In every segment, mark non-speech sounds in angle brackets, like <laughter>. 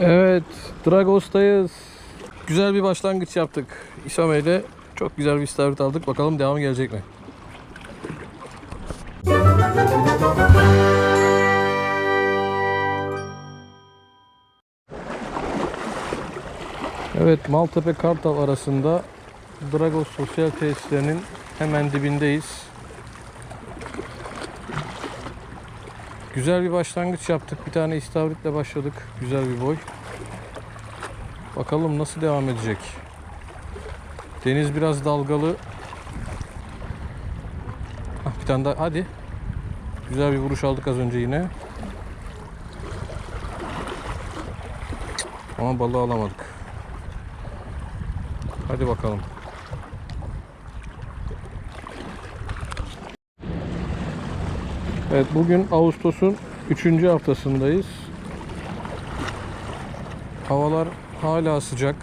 Evet, Dragos'tayız. Güzel bir başlangıç yaptık. İsame'yle çok güzel bir istavrit aldık. Bakalım devamı gelecek mi? Evet, Maltepe Kartal arasında Dragos Sosyal Tesislerinin hemen dibindeyiz. Güzel bir başlangıç yaptık. Bir tane istavritle başladık. Güzel bir boy. Bakalım nasıl devam edecek. Deniz biraz dalgalı. Ah, bir tane daha. Hadi. Güzel bir vuruş aldık az önce yine. Ama balığı alamadık. Hadi bakalım. Evet bugün Ağustos'un 3. haftasındayız. Havalar hala sıcak.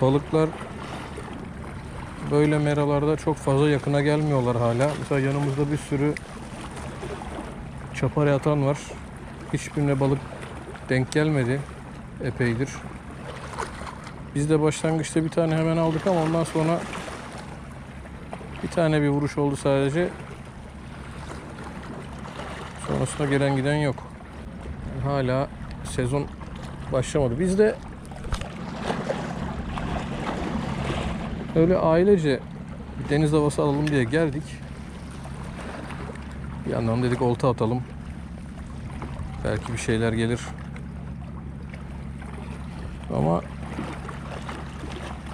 Balıklar böyle meralarda çok fazla yakına gelmiyorlar hala. Mesela yanımızda bir sürü çapar yatan var. Hiçbirine balık denk gelmedi epeydir. Biz de başlangıçta bir tane hemen aldık ama ondan sonra bir tane bir vuruş oldu sadece. Sonrasında gelen giden yok. Hala sezon başlamadı. Biz de öyle ailece deniz havası alalım diye geldik. Bir yandan dedik olta atalım. Belki bir şeyler gelir. Ama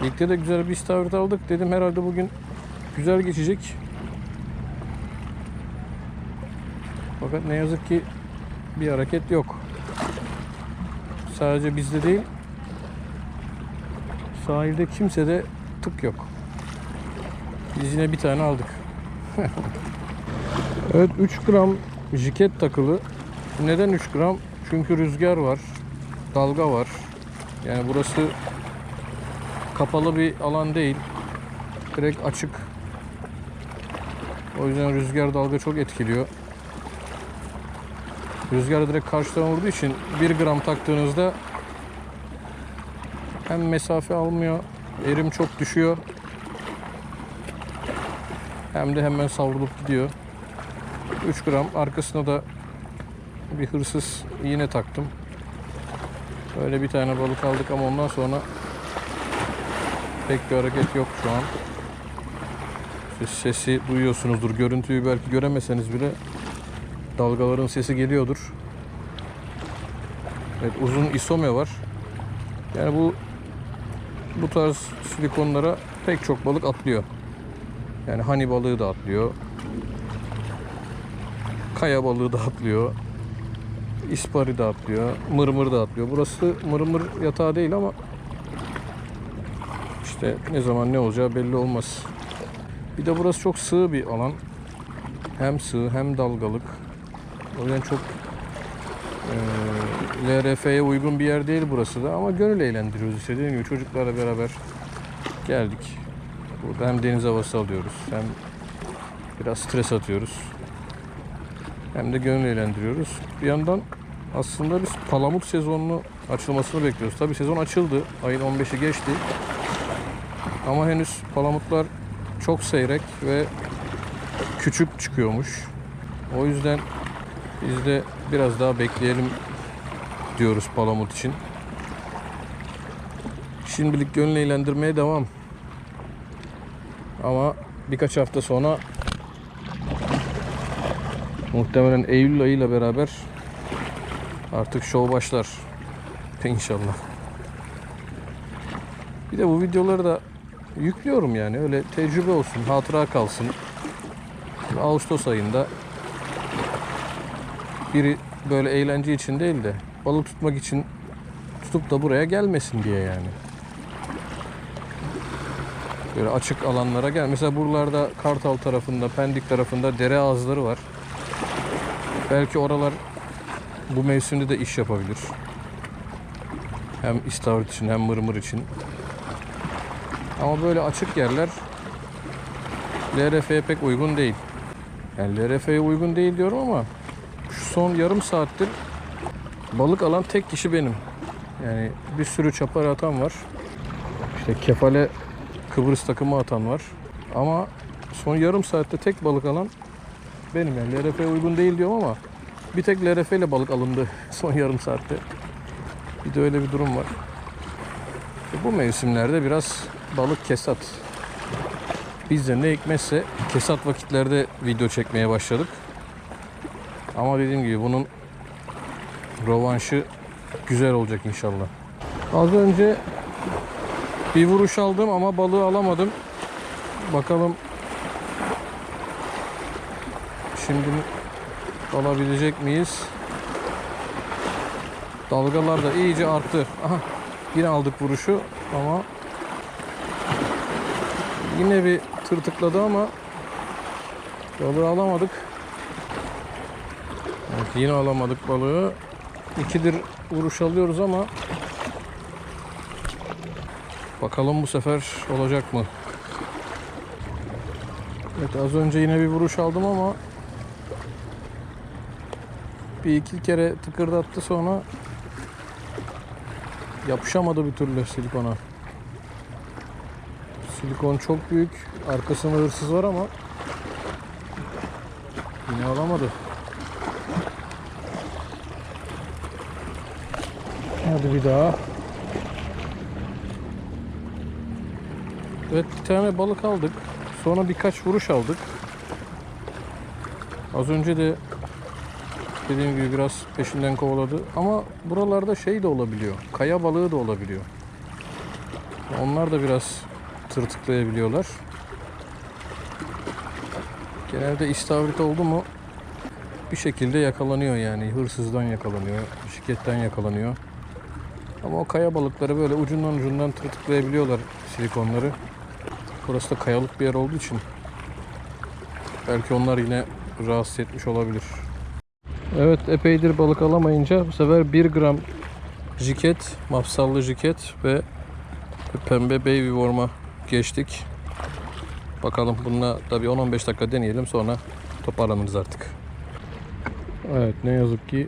ilkte de güzel bir istavrit aldık. Dedim herhalde bugün güzel geçecek. Fakat ne yazık ki bir hareket yok. Sadece bizde değil, sahilde kimsede tık yok. Biz yine bir tane aldık. <laughs> evet 3 gram jiket takılı. Neden 3 gram? Çünkü rüzgar var, dalga var. Yani burası kapalı bir alan değil. Direkt açık. O yüzden rüzgar dalga çok etkiliyor. Rüzgar direkt karşıdan vurduğu için 1 gram taktığınızda hem mesafe almıyor, erim çok düşüyor. Hem de hemen savrulup gidiyor. 3 gram arkasına da bir hırsız iğne taktım. Böyle bir tane balık aldık ama ondan sonra pek bir hareket yok şu an. Sesi duyuyorsunuzdur. Görüntüyü belki göremeseniz bile dalgaların sesi geliyordur. Evet uzun isome var. Yani bu bu tarz silikonlara pek çok balık atlıyor. Yani hani balığı da atlıyor. Kaya balığı da atlıyor. İspari de atlıyor. Mırmır da atlıyor. Burası mırmır yatağı değil ama işte ne zaman ne olacağı belli olmaz. Bir de burası çok sığ bir alan. Hem sığ hem dalgalık. O yüzden çok e, LRF'ye uygun bir yer değil burası da ama gönül eğlendiriyoruz işte dediğim gibi çocuklarla beraber geldik. Burada hem deniz havası alıyoruz hem biraz stres atıyoruz. Hem de gönül eğlendiriyoruz. Bir yandan aslında biz palamut sezonunu açılmasını bekliyoruz. Tabi sezon açıldı. Ayın 15'i geçti. Ama henüz palamutlar çok seyrek ve küçük çıkıyormuş. O yüzden biz de biraz daha bekleyelim diyoruz palamut için. Şimdilik gönül eğlendirmeye devam. Ama birkaç hafta sonra muhtemelen Eylül ayıyla beraber artık şov başlar. <laughs> İnşallah. Bir de bu videoları da yüklüyorum yani öyle tecrübe olsun, hatıra kalsın. Ağustos ayında biri böyle eğlence için değil de balık tutmak için tutup da buraya gelmesin diye yani. Böyle açık alanlara gel. Mesela buralarda Kartal tarafında, Pendik tarafında dere ağızları var. Belki oralar bu mevsimde de iş yapabilir. Hem istavrit için hem mırmır için. Ama böyle açık yerler LRF'ye pek uygun değil. Yani LRF'ye uygun değil diyorum ama şu son yarım saattir balık alan tek kişi benim. Yani bir sürü çapar atan var. İşte kefale Kıbrıs takımı atan var. Ama son yarım saatte tek balık alan benim. Yani LRF uygun değil diyorum ama bir tek LRF ile balık alındı <laughs> son yarım saatte. Bir de öyle bir durum var. E Bu mevsimlerde biraz balık kesat. Biz de ne hikmetse kesat vakitlerde video çekmeye başladık. Ama dediğim gibi bunun rovanşı güzel olacak inşallah. Az önce bir vuruş aldım ama balığı alamadım. Bakalım şimdi alabilecek miyiz? Dalgalar da iyice arttı. Aha, yine aldık vuruşu ama yine bir tırtıkladı ama balığı alamadık. Yine alamadık balığı. İkidir vuruş alıyoruz ama bakalım bu sefer olacak mı? Evet az önce yine bir vuruş aldım ama bir iki kere tıkırdattı sonra yapışamadı bir türlü silikona. Silikon çok büyük. Arkasında hırsız var ama yine alamadı. Hadi bir daha. Evet bir tane balık aldık. Sonra birkaç vuruş aldık. Az önce de dediğim gibi biraz peşinden kovaladı. Ama buralarda şey de olabiliyor. Kaya balığı da olabiliyor. Onlar da biraz tırtıklayabiliyorlar. Genelde istavrit oldu mu bir şekilde yakalanıyor yani. Hırsızdan yakalanıyor, şirketten yakalanıyor. Ama o kaya balıkları böyle ucundan ucundan tırtıklayabiliyorlar silikonları. Burası da kayalık bir yer olduğu için belki onlar yine rahatsız etmiş olabilir. Evet epeydir balık alamayınca bu sefer 1 gram jiket, mafsallı jiket ve pembe baby worm'a geçtik. Bakalım bununla da bir 10-15 dakika deneyelim sonra toparlanırız artık. Evet ne yazık ki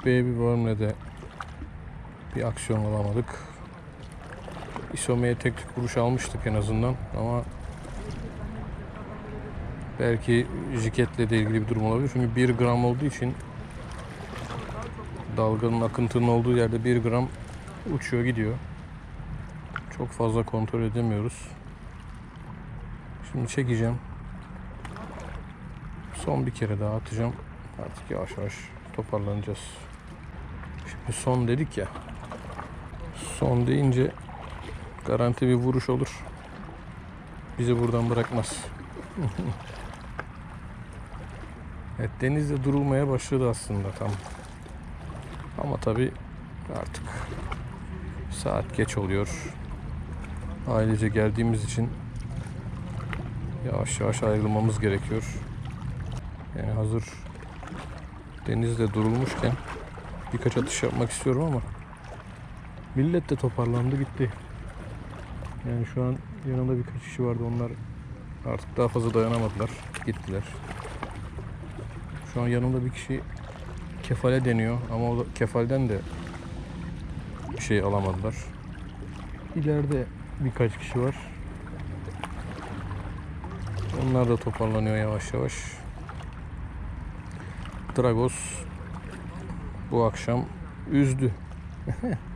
baby worm'le de bir aksiyon alamadık. İsomeye tek tük vuruş almıştık en azından ama belki jiketle de ilgili bir durum olabilir. Çünkü 1 gram olduğu için dalganın akıntının olduğu yerde 1 gram uçuyor gidiyor. Çok fazla kontrol edemiyoruz. Şimdi çekeceğim. Son bir kere daha atacağım. Artık yavaş yavaş toparlanacağız. Şimdi son dedik ya. Son deyince garanti bir vuruş olur. Bizi buradan bırakmaz. <laughs> evet denizde durulmaya başladı aslında tam. Ama tabi artık saat geç oluyor. Ailece geldiğimiz için yavaş yavaş ayrılmamız gerekiyor. Yani hazır denizde durulmuşken birkaç atış yapmak istiyorum ama millet de toparlandı gitti. Yani şu an yanımda birkaç kişi vardı onlar artık daha fazla dayanamadılar gittiler. Şu an yanımda bir kişi kefale deniyor ama o da kefalden de bir şey alamadılar. İleride birkaç kişi var. Onlar da toparlanıyor yavaş yavaş. Dragos bu akşam üzdü. <laughs>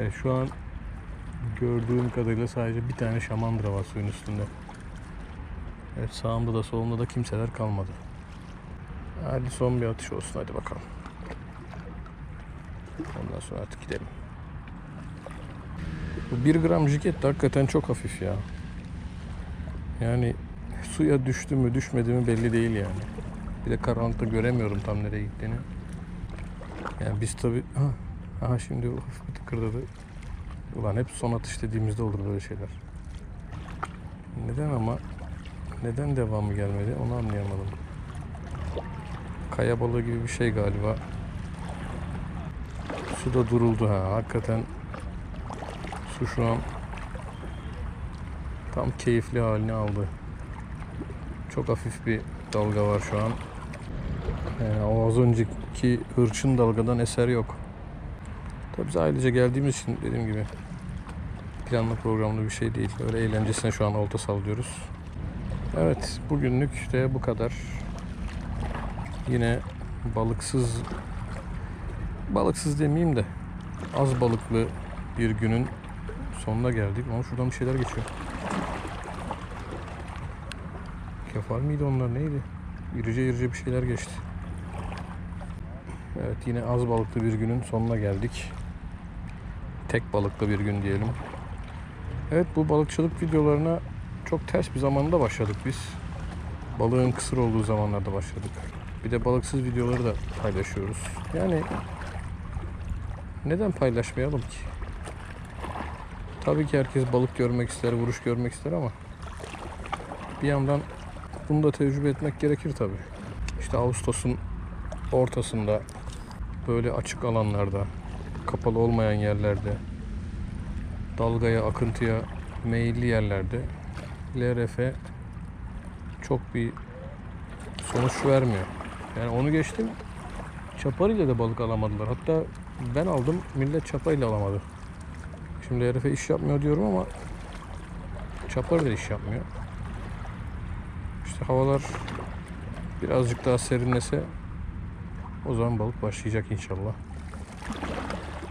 evet şu an gördüğüm kadarıyla sadece bir tane şamandıra var suyun üstünde. Evet sağımda da solumda da kimseler kalmadı. Hadi son bir atış olsun hadi bakalım. Ondan sonra artık gidelim. Bu 1 gram jiket de hakikaten çok hafif ya. Yani suya düştü mü düşmedi mi belli değil yani. Bir de karanlıkta göremiyorum tam nereye gittiğini. Yani biz tabi ha, aha şimdi hafif bir tıkırdadı. Ulan hep son atış dediğimizde olur böyle şeyler. Neden ama neden devamı gelmedi onu anlayamadım. Kaya balığı gibi bir şey galiba. Su da duruldu ha. Hakikaten su şu an tam keyifli halini aldı. Çok hafif bir dalga var şu an. Yani o az önceki hırçın dalgadan eser yok. Tabii biz ailece geldiğimiz için dediğim gibi planlı programlı bir şey değil. Öyle eğlencesine şu an olta sallıyoruz. Evet bugünlük de bu kadar. Yine balıksız balıksız demeyeyim de az balıklı bir günün sonuna geldik. Ama şuradan bir şeyler geçiyor. Kefal miydi onlar neydi? İrice irice bir şeyler geçti. Evet yine az balıklı bir günün sonuna geldik. Tek balıklı bir gün diyelim. Evet bu balıkçılık videolarına çok ters bir zamanda başladık biz. Balığın kısır olduğu zamanlarda başladık. Bir de balıksız videoları da paylaşıyoruz. Yani neden paylaşmayalım ki? Tabii ki herkes balık görmek ister, vuruş görmek ister ama bir yandan bunu da tecrübe etmek gerekir tabii. İşte Ağustos'un ortasında böyle açık alanlarda, kapalı olmayan yerlerde, dalgaya, akıntıya meyilli yerlerde LRF çok bir sonuç vermiyor. Yani onu geçtim. Çaparıyla da balık alamadılar. Hatta ben aldım, millet çapayla alamadı. Şimdi LRF iş yapmıyor diyorum ama çapar da iş yapmıyor. İşte havalar birazcık daha serinlese o zaman balık başlayacak inşallah.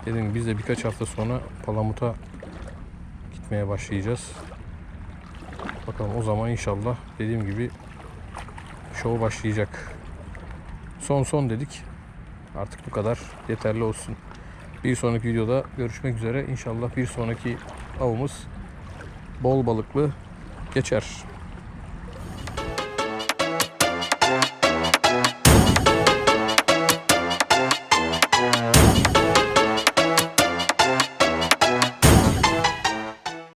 Dedim biz de birkaç hafta sonra Palamut'a gitmeye başlayacağız. Bakalım o zaman inşallah dediğim gibi şov başlayacak. Son son dedik. Artık bu kadar yeterli olsun. Bir sonraki videoda görüşmek üzere. İnşallah bir sonraki avımız bol balıklı geçer.